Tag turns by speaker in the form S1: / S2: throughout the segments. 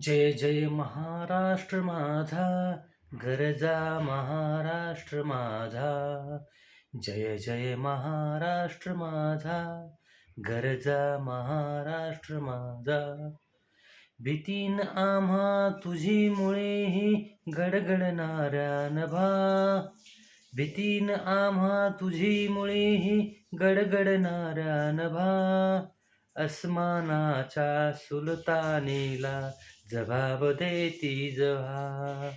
S1: जय जय महाराष्ट्र माझा गरजा महाराष्ट्र माझा. जय जय महाराष्ट्र माझा गरजा महाराष्ट्र माझा. भीतीन आम्हा तुझी मुळे गडगडणाऱ्या नभा. भीतीन आम्हा तुझी मुळे गडगडणाऱ्या नभा. अस्मानाच्या सुलतानीला जबाब देती जवा.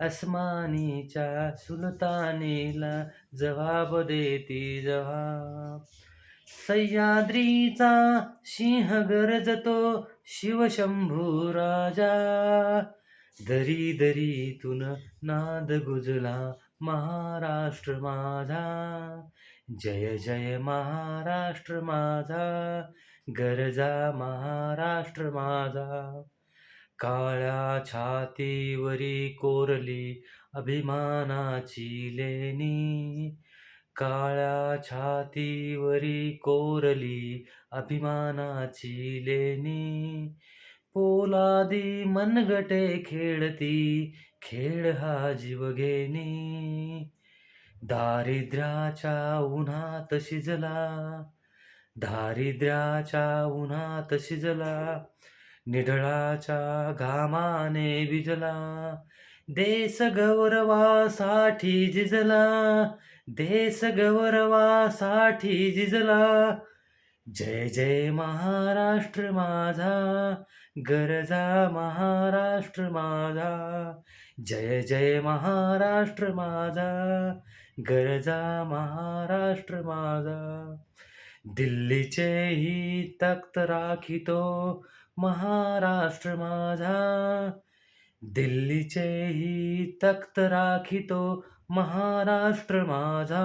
S1: अस्मानीच्या सुलतानीला जबाब देती जवा. सह्याद्रीचा सिंह गरजतो शिवशंभू राजा. दरी दरीतून नाद गुजला महाराष्ट्र माझा. जय जय महाराष्ट्र माझा गरजा महाराष्ट्र माझा. काळ्या छातीवरी कोरली अभिमानाची लेणी काळ्या छातीवरी कोरली अभिमानाची लेणी. पोलादी मनगटे खेळती खेळ हा जीवघेणी दारिद्र्याच्या उन्हात शिजला. दारिद्र्याच्या उन्हात शिजला. निढळाच्या घामाने भिजला देश गौरवासाठी जिजला. देश गौरवासाठी जिजला. जय जय महाराष्ट्र माझा गरजा महाराष्ट्र माझा. जय जय महाराष्ट्र माझा गरजा महाराष्ट्र माझा. दिल्लीचेही तख्त राखितो महाराष्ट्र माझा. दिल्लीचेही तख्त राखितो महाराष्ट्र माझा.